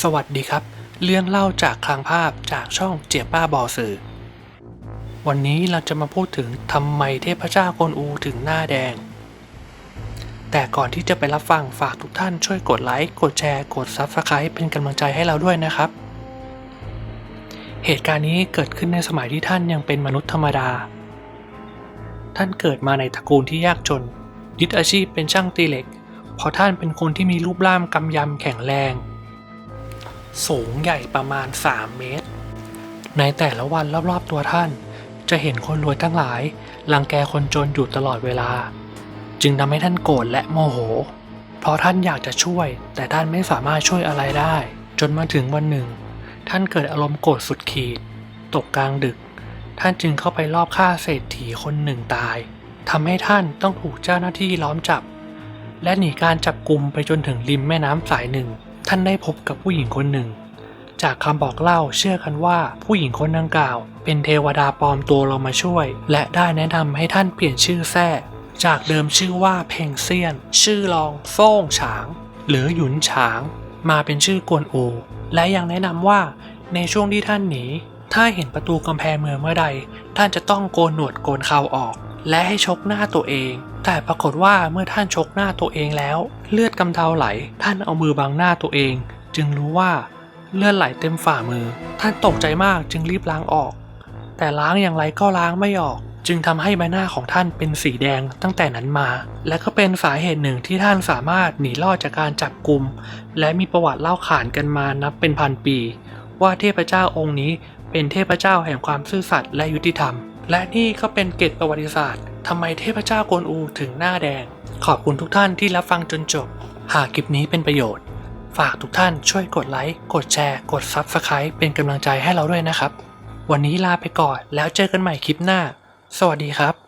สวัสดีครับ เรื่องเล่าจากคลังภาพจากช่องเจียป้าบอสื่อ วันนี้เราจะมาพูดถึงทำไมเทพเจ้ากวนอูถึงหน้าแดง แต่ก่อนที่จะไปรับฟังฝากทุกท่านช่วยกดไลค์กดแชร์กด Subscribe เป็นกำลังใจให้เราด้วยนะครับ เหตุการณ์นี้เกิดขึ้นในสมัยที่ท่านยังเป็นมนุษย์ธรรมดา ท่านเกิดมาในตระกูลที่ยากจน ยึดอาชีพเป็นช่างตีเหล็ก เพราะท่านเป็นคนที่มีรูปร่างกำยำแข็งแรง สูงใหญ่ประมาณ 3 เมตร ในแต่ละวันรอบๆตัวท่าน จะเห็นคนรวยทั้งหลายรังแกคนจนอยู่ตลอดเวลา จึงทำให้ท่านโกรธและโมโห เพราะท่านอยากจะช่วย แต่ท่านไม่สามารถช่วยอะไรได้ จนมาถึงวันหนึ่ง ท่านเกิดอารมณ์โกรธสุดขีด ตกกลางดึก ท่านจึงเข้าไปลอบฆ่าเศรษฐีคนหนึ่งตายทำให้ท่านต้องถูกเจ้าหน้าที่ล้อมจับ และหนีการจับกลุ่มไปจนถึงริมแม่น้ำสายหนึ่ง ท่านได้พบกับผู้หญิงคนหนึ่ง จากคำบอกเล่าเชื่อกันว่าผู้หญิงคนดังกล่าว เป็นเทวดาปลอมตัวลงมาช่วย และได้แนะนำให้ท่านเปลี่ยนชื่อแท้จากเดิมชื่อว่าเพ่งเซียน ชื่อรองโซ่งฉาง หรือหยุนฉาง มาเป็นชื่อกวนอู และยังแนะนำว่าในช่วงที่ท่านหนีถ้าเห็นประตูกำแพงเมืองเมื่อใด ท่านจะต้องโกนหนวดโกนเขาออก และให้ชกหน้าตัวเอง แต่ปรากฏว่าเมื่อท่านชกหน้าตัวเองแล้ว เลือดกำเดาไหล ท่านเอามือบังหน้าตัวเอง จึงรู้ว่าเลือดไหลเต็มฝ่ามือ ท่านตกใจมากจึงรีบล้างออก แต่ล้างอย่างไรก็ล้างไม่ออก จึงทำให้ใบหน้าของท่านเป็นสีแดงตั้งแต่นั้นมา และก็เป็นสาเหตุหนึ่งที่ท่านสามารถหนีรอดจากการจับกลุ่มและมีประวัติเล่าขานกันมานับเป็นพันปี ว่าเทพเจ้าองค์นี้เป็นเทพเจ้าแห่งความซื่อสัตย์และยุติธรรมและนี่ก็เป็นเกตประวัติศาสตร์ทำไมเทพเจ้ากวนอูถึงหน้าแดง ขอบคุณทุกท่านที่รับฟังจนจบ หากคลิปนี้เป็นประโยชน์ ฝากทุกท่านช่วยกดไลค์ กดแชร์ กด Subscribe เป็นกำลังใจให้เราด้วยนะครับ วันนี้ลาไปก่อนแล้วเจอกันใหม่คลิปหน้า สวัสดีครับ